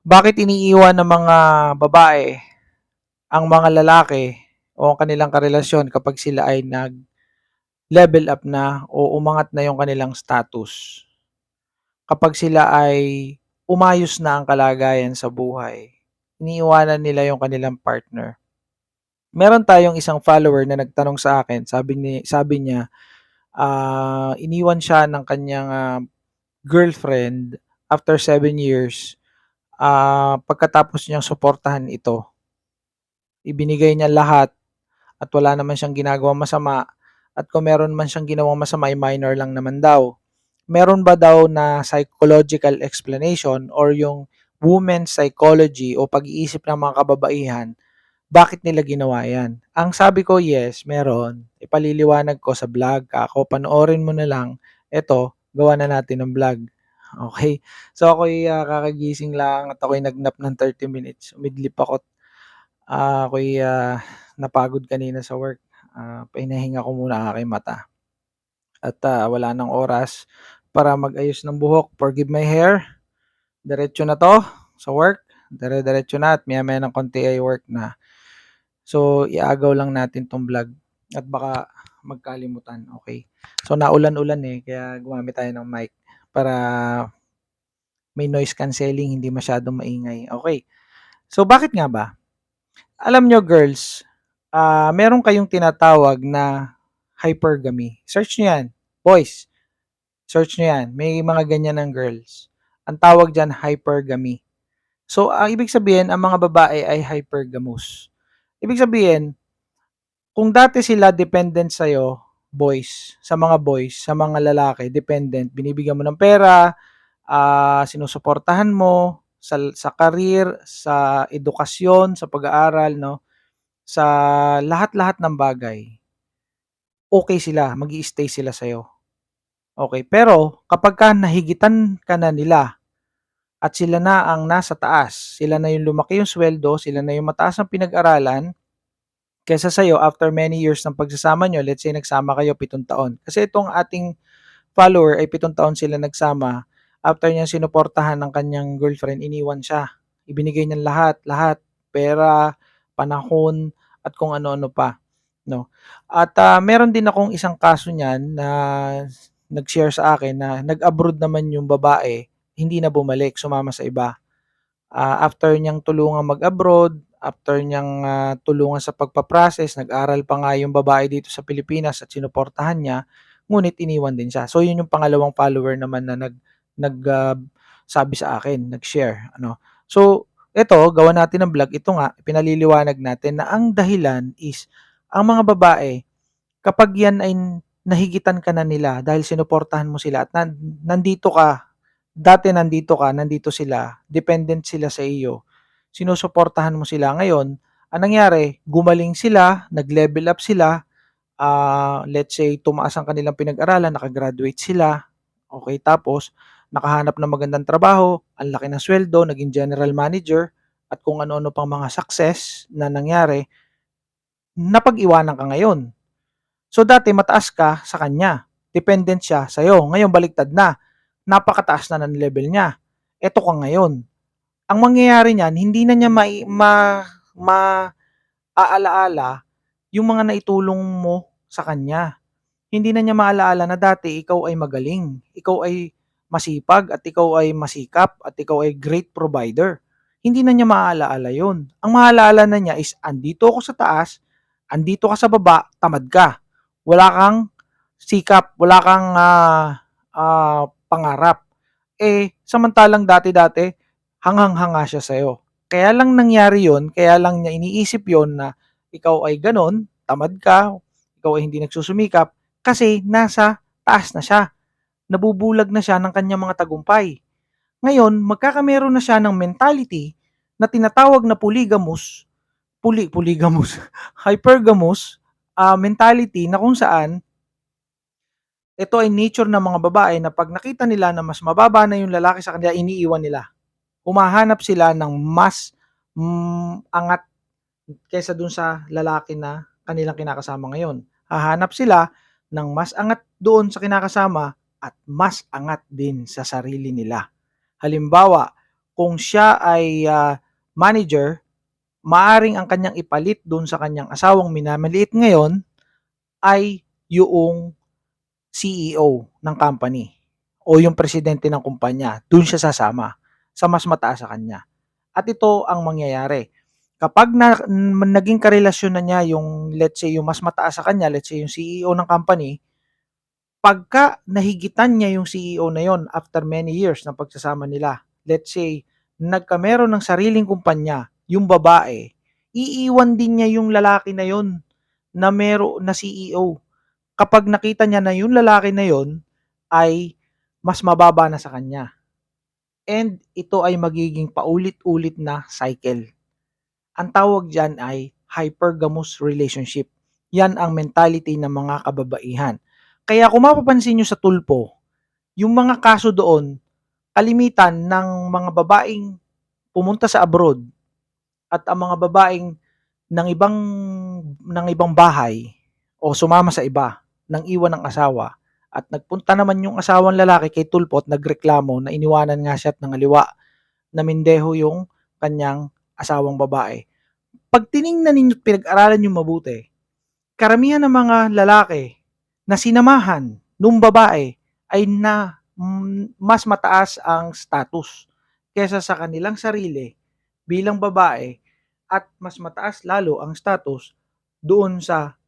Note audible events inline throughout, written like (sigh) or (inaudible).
Bakit iniiwan ng mga babae ang mga lalaki o ang kanilang karelasyon kapag sila ay nag-level up na o umangat na yung kanilang status? Kapag sila ay umayos na ang kalagayan sa buhay, iniiwanan nila yung kanilang partner. Meron tayong isang follower na nagtanong sa akin, sabi ni sabi niya, ah, iniwan siya ng kanyang, ah, girlfriend after 7 years, ah, pagkatapos niyang suportahan ito. Ibinigay niya lahat at wala naman siyang ginagawang masama at kung meron man siyang ginawang masama ay minor lang naman daw. Meron ba daw na psychological explanation or yung women's psychology o pag-iisip ng mga kababaihan, bakit nila ginawa yan? Ang sabi ko, yes, meron. Ipaliliwanag ko sa vlog. Ako, panoorin mo na lang. Eto, gawa na natin ng vlog. Okay? So, ako'y ah, kakagising lang at ako'y nagnap ng 30 minutes. Umidlip ako. Ah, ako'y ah, napagod kanina sa work. Ah, pinahinga ko muna ang aking mata. At ah, wala nang oras para mag-ayos ng buhok. Forgive my hair. Diretso na to sa work. Dire-diretso na at maya-maya ng konti ay work na. So, iagaw lang natin tong vlog at baka magkalimutan. Okay? So, naulan-ulan eh, kaya gumamit tayo ng mic para may noise cancelling, hindi masyadong maingay. Okay. So, bakit nga ba? Alam nyo, girls, ah meron kayong tinatawag na hypergamy. Search nyo yan. Boys, search nyo yan. May mga ganyan ng girls. Ang tawag dyan, hypergamy. So, ang ibig sabihin, ang mga babae ay hypergamous. Ibig sabihin, kung dati sila dependent sa'yo, boys, sa mga boys, sa mga lalaki, dependent, binibigyan mo ng pera, ah sinusuportahan mo sa, sa career, sa edukasyon, sa pag-aaral, no? sa lahat-lahat ng bagay, okay sila, mag stay sila sa'yo. Okay, pero kapag ka nahigitan ka na nila at sila na ang nasa taas, sila na yung lumaki yung sweldo, sila na yung mataas ang pinag-aralan, kesa sa'yo after many years ng pagsasama nyo, let's say nagsama kayo pitong taon. Kasi itong ating follower ay pitong taon sila nagsama, after niya sinuportahan ng kanyang girlfriend, iniwan siya. Ibinigay niya lahat, lahat, pera, panahon, at kung ano-ano pa. No? At ah, meron din akong isang kaso niyan na nag-share sa akin na nag-abroad naman yung babae, hindi na bumalik, sumama sa iba. Ah, after niyang tulungan mag-abroad, after niyang ah, tulungan sa pagpa-process, nag-aral pa nga yung babae dito sa Pilipinas at sinuportahan niya, ngunit iniwan din siya. So yun yung pangalawang follower naman na nag nag ah, sabi sa akin, nag-share, ano. So ito, gawa natin ng vlog, ito nga, pinaliliwanag natin na ang dahilan is ang mga babae, kapag yan ay nahigitan ka na nila dahil sinuportahan mo sila at nan- nandito ka, dati nandito ka, nandito sila, dependent sila sa iyo, sinusuportahan mo sila. Ngayon, ang nangyari, gumaling sila, nag-level up sila, ah, let's say, tumaas ang kanilang pinag-aralan, nakagraduate sila, okay, tapos, nakahanap ng magandang trabaho, ang laki ng sweldo, naging general manager, at kung ano-ano pang mga success na nangyari, napag-iwanan ka ngayon. So dati mataas ka sa kanya, dependent siya sa'yo. Ngayon baliktad na, napakataas na ng level niya. Eto ka ngayon. Ang mangyayari niyan, hindi na niya ma, ma, ma aalaala yung mga naitulong mo sa kanya. Hindi na niya maalaala na dati ikaw ay magaling, ikaw ay masipag at ikaw ay masikap at ikaw ay great provider. Hindi na niya maalaala yun. Ang maalaala na niya is andito ako sa taas, andito ka sa baba, tamad ka. Wala kang sikap, wala kang ah, ah, pangarap. Eh, samantalang dati-dati, hanghang-hanga siya sa'yo. Kaya lang nangyari yon, kaya lang niya iniisip yon na ikaw ay ganon, tamad ka, ikaw ay hindi nagsusumikap, kasi nasa taas na siya. Nabubulag na siya ng kanyang mga tagumpay. Ngayon, magkakameron na siya ng mentality na tinatawag na polygamous, puli, polygamous, (laughs) hypergamous ah, mentality na kung saan ito ay nature ng mga babae na pag nakita nila na mas mababa na yung lalaki sa kanila, iniiwan nila. Humahanap sila ng mas mm, angat kaysa dun sa lalaki na kanilang kinakasama ngayon. Hahanap sila ng mas angat doon sa kinakasama at mas angat din sa sarili nila. Halimbawa, kung siya ay ah, manager, maaring ang kanyang ipalit doon sa kanyang asawang minamaliit ngayon ay yung CEO ng company o yung presidente ng kumpanya. Doon siya sasama sa mas mataas sa kanya. At ito ang mangyayari. Kapag na, naging karelasyon na niya yung let's say yung mas mataas sa kanya, let's say yung CEO ng company, pagka nahigitan niya yung CEO na yon after many years ng pagsasama nila, let's say nagkameron ng sariling kumpanya, yung babae, iiwan din niya yung lalaki na yon na mero na CEO. Kapag nakita niya na yung lalaki na yon ay mas mababa na sa kanya. And ito ay magiging paulit-ulit na cycle. Ang tawag dyan ay hypergamous relationship. Yan ang mentality ng mga kababaihan. Kaya kung mapapansin nyo sa tulpo, yung mga kaso doon, kalimitan ng mga babaeng pumunta sa abroad at ang mga babaeng ng ibang ng ibang bahay o sumama sa iba nang iwan ng asawa at nagpunta naman yung asawang lalaki kay Tulpo at nagreklamo na iniwanan nga siya at nangaliwa na mindeho yung kanyang asawang babae. Pag tiningnan ninyo at pinag-aralan yung mabuti, karamihan ng mga lalaki na sinamahan nung babae ay na mm, mas mataas ang status kesa sa kanilang sarili bilang babae at mas mataas lalo ang status doon sa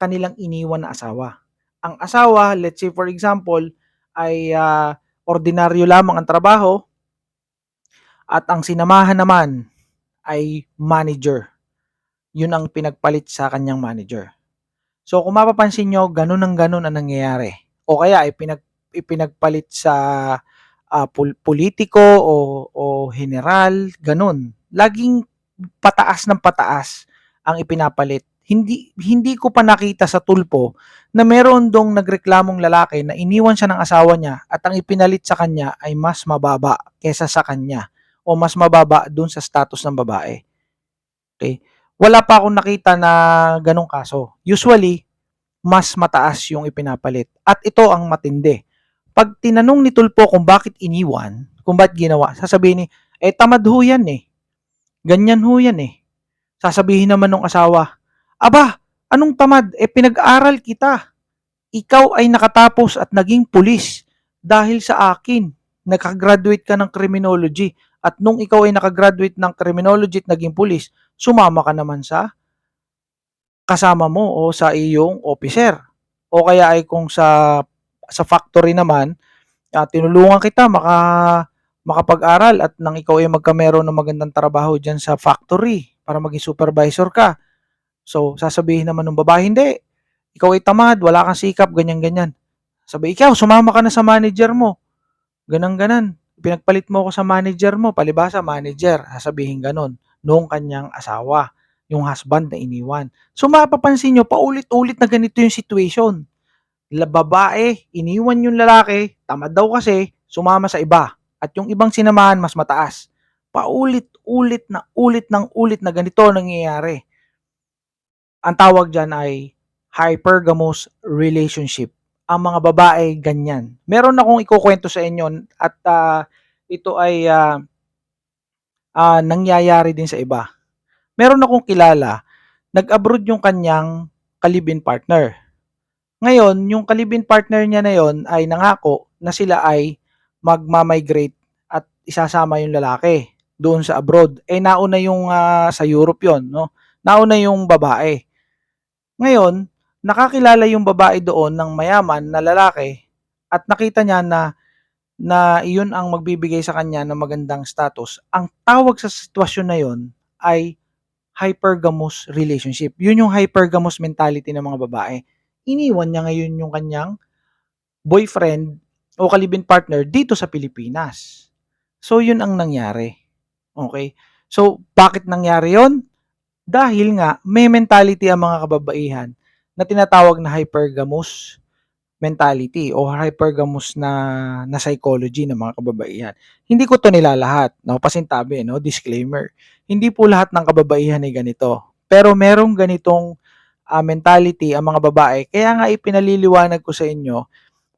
kanilang iniwan na asawa. Ang asawa, let's say for example, ay ah, ordinaryo lamang ang trabaho at ang sinamahan naman ay manager. Yun ang pinagpalit sa kanyang manager. So kung mapapansin nyo, ganun ang ganun ang nangyayari. O kaya ipinag, ipinagpalit sa ah, pol- politiko o, o general, ganun. Laging pataas ng pataas ang ipinapalit. Hindi hindi ko pa nakita sa tulpo na meron dong nagreklamong lalaki na iniwan siya ng asawa niya at ang ipinalit sa kanya ay mas mababa kesa sa kanya o mas mababa dun sa status ng babae. Okay? Wala pa akong nakita na ganong kaso. Usually, mas mataas yung ipinapalit. At ito ang matindi. Pag tinanong ni Tulpo kung bakit iniwan, kung bakit ginawa, sasabihin ni, eh tamad ho yan eh. Ganyan ho yan eh. Sasabihin naman ng asawa, Aba, anong tamad? Eh pinag-aral kita. Ikaw ay nakatapos at naging pulis dahil sa akin. Nakagraduate ka ng criminology at nung ikaw ay nakagraduate ng criminology at naging pulis, sumama ka naman sa kasama mo o sa iyong officer. O kaya ay kung sa sa factory naman, ah, tinulungan kita maka makapag-aral at nang ikaw ay magkameron ng magandang trabaho diyan sa factory para maging supervisor ka. So, sasabihin naman ng babae, hindi. Ikaw ay tamad, wala kang sikap, ganyan-ganyan. Sabi, ikaw, sumama ka na sa manager mo. Ganan-ganan. Pinagpalit mo ako sa manager mo, palibasa manager. Sasabihin ganon. Noong kanyang asawa, yung husband na iniwan. So, mapapansin nyo, paulit-ulit na ganito yung situation. La babae, iniwan yung lalaki, tamad daw kasi, sumama sa iba. At yung ibang sinamahan, mas mataas. Paulit-ulit na ulit ng ulit na ganito ang nangyayari ang tawag dyan ay hypergamous relationship. Ang mga babae, ganyan. Meron akong ikukwento sa inyo at ah, ito ay ah, ah, nangyayari din sa iba. Meron akong kilala, nag-abroad yung kanyang kalibin partner. Ngayon, yung kalibin partner niya na yon ay nangako na sila ay magma-migrate at isasama yung lalaki doon sa abroad. Eh nauna yung ah, sa Europe yon, no? Nauna yung babae. Ngayon, nakakilala yung babae doon ng mayaman na lalaki at nakita niya na na iyon ang magbibigay sa kanya ng magandang status. Ang tawag sa sitwasyon na yon ay hypergamous relationship. Yun yung hypergamous mentality ng mga babae. Iniwan niya ngayon yung kanyang boyfriend o kalibin partner dito sa Pilipinas. So, yun ang nangyari. Okay? So, bakit nangyari yon? Dahil nga, may mentality ang mga kababaihan na tinatawag na hypergamous mentality o hypergamous na, na psychology ng mga kababaihan. Hindi ko to nilalahat, no? Pasintabi, no? Disclaimer. Hindi po lahat ng kababaihan ay ganito. Pero merong ganitong ah, mentality ang mga babae. Kaya nga ipinaliliwanag ko sa inyo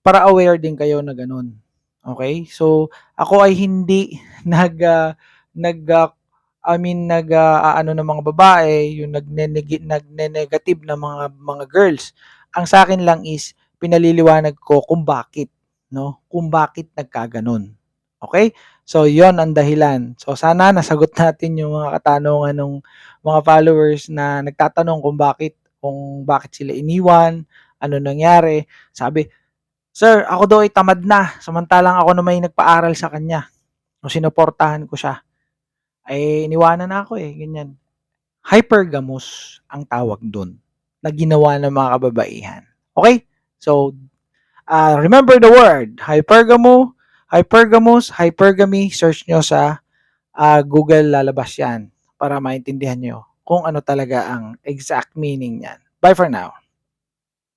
para aware din kayo na ganun. Okay? So, ako ay hindi (laughs) nag, ah, nag, ah, I mean nag, ah, aano ng mga babae, yung nagne-negative na mga mga girls. Ang sa'kin lang is pinaliliwanag ko kung bakit, 'no, kung bakit nagkagano'n. Okay? So, yon ang dahilan. So, sana nasagot (laughs) natin yung mga katanungan nung mga followers na nagtatanong kung bakit kung bakit sila iniwan, ano nangyari. Sabi, "Sir, ako daw ay tamad na, samantalang ako naman yung nagpaaral sa kanya o sinuportahan ko siya. Eh, iniwanan na ako, eh." Ganyan. Hypergamos ang tawag dun na ginawa ng mga kababaihan. Okay? So, ah, remember the word, hypergamo, hypergamos, hypergamy, search nyo sa ah, Google lalabas yan para maintindihan nyo kung ano talaga ang exact meaning niyan. Bye for now.